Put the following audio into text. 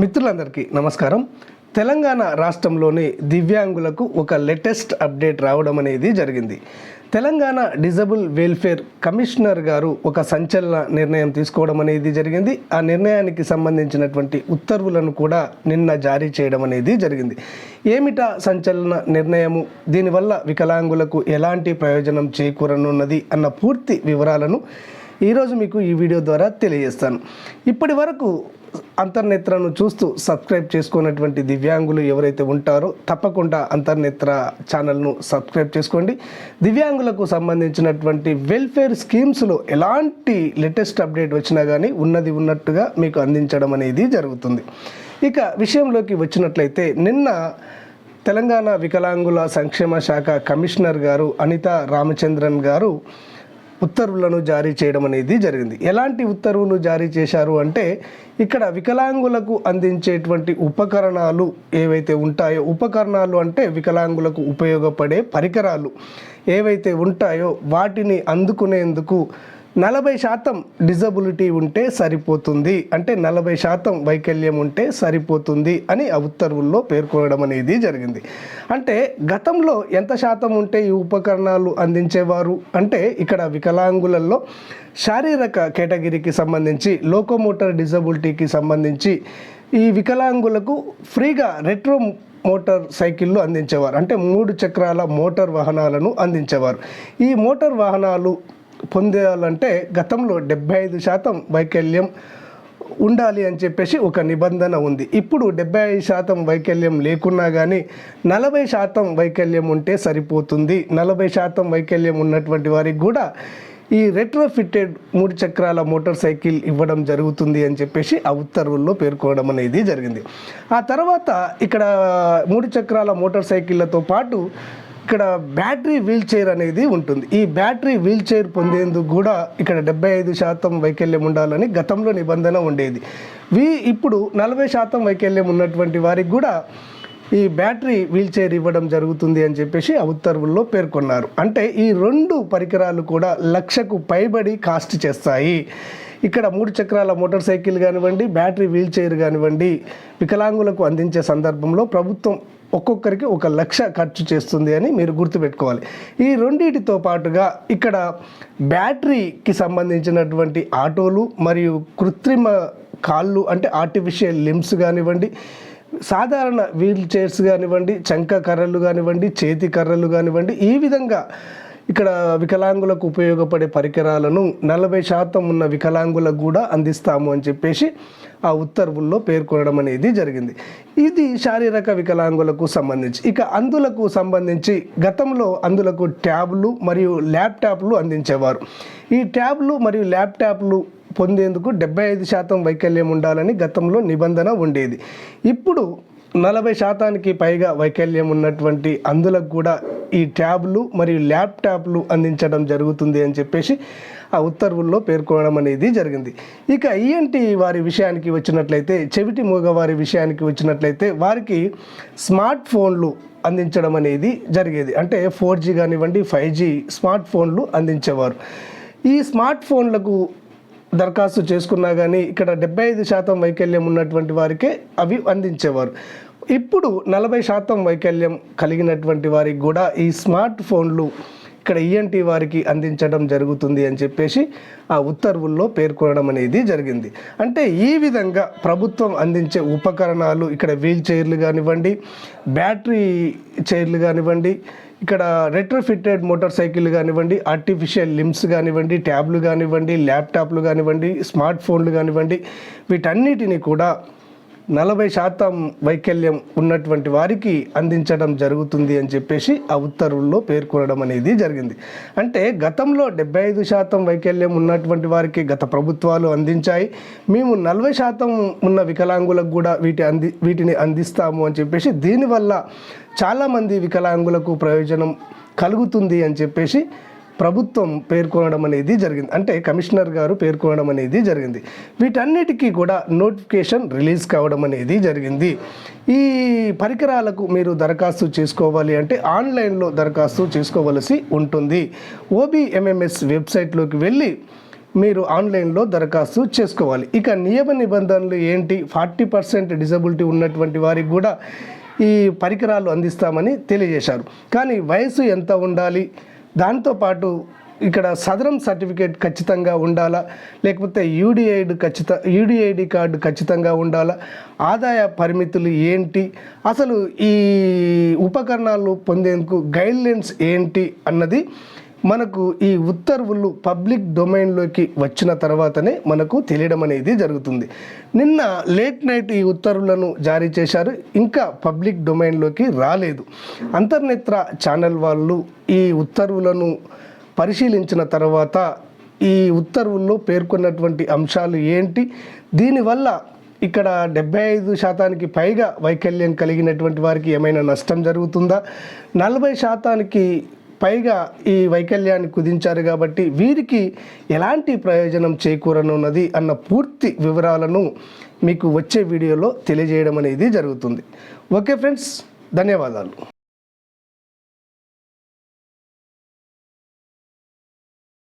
మిత్రులందరికీ నమస్కారం. తెలంగాణ రాష్ట్రంలోని దివ్యాంగులకు ఒక లేటెస్ట్ అప్డేట్ రావడం అనేది జరిగింది. తెలంగాణ డిజబుల్ వెల్ఫేర్ కమిషనర్ గారు ఒక సంచలన నిర్ణయం తీసుకోవడం అనేది జరిగింది. ఆ నిర్ణయానికి సంబంధించినటువంటి ఉత్తర్వులను కూడా నిన్న జారీ చేయడం అనేది జరిగింది. ఏమిటా సంచలన నిర్ణయము? దీనివల్ల వికలాంగులకు ఎలాంటి ప్రయోజనం చేకూరనున్నది అన్న పూర్తి వివరాలను ఈరోజు మీకు ఈ వీడియో ద్వారా తెలియజేస్తాను. ఇప్పటి వరకు అంతర్నేత్రను చూస్తూ సబ్స్క్రైబ్ చేసుకున్నటువంటి దివ్యాంగులు ఎవరైతే ఉంటారో తప్పకుండా అంతర్నేత్ర ఛానల్ను సబ్స్క్రైబ్ చేసుకోండి. దివ్యాంగులకు సంబంధించినటువంటి వెల్ఫేర్ స్కీమ్స్లో ఎలాంటి లేటెస్ట్ అప్డేట్ వచ్చినా కానీ ఉన్నది ఉన్నట్టుగా మీకు అందించడం అనేది జరుగుతుంది. ఇక విషయంలోకి వచ్చినట్లయితే నిన్న తెలంగాణ వికలాంగుల సంక్షేమ శాఖ కమిషనర్ గారు అనిత రామచంద్రన్ గారు ఉత్తర్వులను జారీ చేయడం అనేది జరిగింది. ఎలాంటి ఉత్తర్వులు జారీ చేశారు అంటే ఇక్కడ వికలాంగులకు అందించేటువంటి ఉపకరణాలు ఏవైతే ఉంటాయో ఉపకరణాలు అంటే వికలాంగులకు ఉపయోగపడే పరికరాలు ఏవైతే ఉంటాయో వాటిని అందుకునేందుకు నలభై శాతం డిజబిలిటీ ఉంటే సరిపోతుంది. అంటే నలభై శాతం వైకల్యం ఉంటే సరిపోతుంది అని ఆ ఉత్తర్వుల్లో పేర్కొనడం అనేది జరిగింది. అంటే గతంలో ఎంత శాతం ఉంటే ఈ ఉపకరణాలు అందించేవారు? అంటే ఇక్కడ వికలాంగులలో శారీరక కేటగిరీకి సంబంధించి లోకోమోటర్ డిజబిలిటీకి సంబంధించి ఈ వికలాంగులకు ఫ్రీగా రెట్రో మోటార్ సైకిళ్ళు అందించేవారు. అంటే మూడు చక్రాల మోటార్ వాహనాలను అందించేవారు. ఈ మోటార్ వాహనాలు పొందాలంటే గతంలో డెబ్బై ఐదు శాతం వైకల్యం ఉండాలి అని చెప్పేసి ఒక నిబంధన ఉంది. ఇప్పుడు డెబ్బై ఐదు శాతం వైకల్యం లేకున్నా కానీ నలభై శాతం వైకల్యం ఉంటే సరిపోతుంది. నలభై శాతం వైకల్యం ఉన్నటువంటి వారికి కూడా ఈ రెట్రోఫిటెడ్ మూడు చక్రాల మోటార్ సైకిల్ ఇవ్వడం జరుగుతుంది అని చెప్పేసి ఆ ఉత్తర్వుల్లో పేర్కోవడం అనేది జరిగింది. ఆ తర్వాత ఇక్కడ మూడు చక్రాల మోటార్ సైకిళ్ళతో పాటు ఇక్కడ బ్యాటరీ వీల్ చైర్ అనేది ఉంటుంది. ఈ బ్యాటరీ వీల్ చైర్ పొందేందుకు కూడా ఇక్కడ డెబ్బై ఐదు శాతం వైకల్యం ఉండాలని గతంలో నిబంధన ఉండేది. వీ ఇప్పుడు నలభై శాతం వైకల్యం ఉన్నటువంటి వారికి కూడా ఈ బ్యాటరీ వీల్ చైర్ ఇవ్వడం జరుగుతుంది అని చెప్పేసి ఆ ఉత్తర్వుల్లో పేర్కొన్నారు. అంటే ఈ రెండు పరికరాలు కూడా లక్షకు పైబడి కాస్ట్ చేస్తాయి. ఇక్కడ మూడు చక్రాల మోటార్ సైకిల్ కానివ్వండి బ్యాటరీ వీల్ చైర్ కానివ్వండి వికలాంగులకు అందించే సందర్భంలో ప్రభుత్వం ఒక్కొక్కరికి ఒక లక్ష ఖర్చు చేస్తుంది అని మీరు గుర్తుపెట్టుకోవాలి. ఈ రెండింటితో పాటుగా ఇక్కడ బ్యాటరీకి సంబంధించినటువంటి ఆటోలు మరియు కృత్రిమ కాళ్ళు అంటే ఆర్టిఫిషియల్ లిమ్స్ కానివ్వండి సాధారణ వీల్ చైర్స్ కానివ్వండి చంక కర్రలు కానివ్వండి చేతి కర్రలు కానివ్వండి ఈ విధంగా ఇక్కడ వికలాంగులకు ఉపయోగపడే పరికరాలను నలభై శాతం ఉన్న వికలాంగులకు కూడా అందిస్తాము అని చెప్పేసి ఆ ఉత్తర్వుల్లో పేర్కొనడం అనేది జరిగింది. ఇది శారీరక వికలాంగులకు సంబంధించి. ఇక అందులకు సంబంధించి గతంలో అందులకు ట్యాబ్లు మరియు ల్యాప్టాప్లు అందించేవారు. ఈ ట్యాబ్లు మరియు ల్యాప్టాప్లు పొందేందుకు డెబ్బై ఐదు శాతం వైకల్యం ఉండాలని గతంలో నిబంధన ఉండేది. ఇప్పుడు నలభై శాతానికి పైగా వైకల్యం ఉన్నటువంటి అందులకు కూడా ఈ ట్యాబ్లు మరియు ల్యాప్టాప్లు అందించడం జరుగుతుంది అని చెప్పేసి ఆ ఉత్తర్వుల్లో పేర్కొనడం అనేది జరిగింది. ఇక ఈఎన్టీ వారి విషయానికి వచ్చినట్లయితే చెవిటి మూగవారి విషయానికి వచ్చినట్లయితే వారికి స్మార్ట్ ఫోన్లు అందించడం అనేది జరిగేది. అంటే ఫోర్ జీ కానివ్వండి ఫైవ్ జీ స్మార్ట్ ఫోన్లు అందించేవారు. ఈ స్మార్ట్ ఫోన్లకు దరఖాస్తు చేసుకున్నా కానీ ఇక్కడ డెబ్బై ఐదు శాతం వైకల్యం ఉన్నటువంటి వారికే అవి అందించేవారు. ఇప్పుడు నలభై శాతం వైకల్యం కలిగినటువంటి వారికి కూడా ఈ స్మార్ట్ ఫోన్లు ఇక్కడ ఈఎన్టీ వారికి అందించడం జరుగుతుంది అని చెప్పేసి ఆ ఉత్తర్వుల్లో పేర్కొనడం అనేది జరిగింది. అంటే ఈ విధంగా ప్రభుత్వం అందించే ఉపకరణాలు ఇక్కడ వీల్ చైర్లు కానివ్వండి బ్యాటరీ చైర్లు కానివ్వండి ఇక్కడ రెట్రోఫిటెడ్ మోటార్ సైకిల్ కానివ్వండి ఆర్టిఫిషియల్ లిమ్స్ కానివ్వండి ట్యాబ్లు కానివ్వండి ల్యాప్టాప్లు కానివ్వండి స్మార్ట్ ఫోన్లు కానివ్వండి వీటన్నిటిని కూడా నలభై శాతం వైకల్యం ఉన్నటువంటి వారికి అందించడం జరుగుతుంది అని చెప్పేసి ఆ ఉత్తర్వుల్లో పేర్కొనడం అనేది జరిగింది. అంటే గతంలో డెబ్బై ఐదు శాతం వైకల్యం ఉన్నటువంటి వారికి గత ప్రభుత్వాలు అందించాయి. మేము నలభై శాతం ఉన్న వికలాంగులకు కూడా వీటి అంది వీటిని అందిస్తాము అని చెప్పేసి దీనివల్ల చాలామంది వికలాంగులకు ప్రయోజనం కలుగుతుంది అని చెప్పేసి ప్రభుత్వం పేర్కొనడం అనేది జరిగింది. అంటే కమిషనర్ గారు పేర్కొనడం అనేది జరిగింది. వీటన్నిటికీ కూడా నోటిఫికేషన్ రిలీజ్ కావడం అనేది జరిగింది. ఈ పరికరాలకు మీరు దరఖాస్తు చేసుకోవాలి అంటే ఆన్లైన్లో దరఖాస్తు చేసుకోవలసి ఉంటుంది. ఓబీఎంఎంఎస్ వెబ్సైట్లోకి వెళ్ళి మీరు ఆన్లైన్లో దరఖాస్తు చేసుకోవాలి. ఇక నియమ నిబంధనలు ఏంటి? ఫార్టీ పర్సెంట్ డిజబిలిటీ ఉన్నటువంటి వారికి కూడా ఈ పరికరాలు అందిస్తామని తెలియజేశారు. కానీ వయసు ఎంత ఉండాలి? దాంతోపాటు ఇక్కడ సదరం సర్టిఫికేట్ ఖచ్చితంగా ఉండాలా? లేకపోతే యూడిఐడి ఖచ్చిత యూడిఐడి కార్డు ఖచ్చితంగా ఉండాలా? ఆదాయ పరిమితులు ఏంటి? అసలు ఈ ఉపకరణాలు పొందేందుకు గైడ్లైన్స్ ఏంటి? అన్నది మనకు ఈ ఉత్తర్వులు పబ్లిక్ డొమైన్లోకి వచ్చిన తర్వాతనే మనకు తెలియడం అనేది జరుగుతుంది. నిన్న లేట్ నైట్ ఈ ఉత్తర్వులను జారీ చేశారు. ఇంకా పబ్లిక్ డొమైన్లోకి రాలేదు. అంతర్నేత్ర ఛానల్ వాళ్ళు ఈ ఉత్తర్వులను పరిశీలించిన తర్వాత ఈ ఉత్తర్వుల్లో పేర్కొన్నటువంటి అంశాలు ఏంటి? దీనివల్ల ఇక్కడ డెబ్బై ఐదు శాతానికి పైగా వైకల్యం కలిగినటువంటి వారికి ఏమైనా నష్టం జరుగుతుందా? నలభై శాతానికి పైగా ఈ వైకల్యాన్ని కుదించారు కాబట్టి వీరికి ఎలాంటి ప్రయోజనం చేకూరనున్నది అన్న పూర్తి వివరాలను మీకు వచ్చే వీడియోలో తెలియజేయడం అనేది జరుగుతుంది. ఓకే ఫ్రెండ్స్ ధన్యవాదాలు.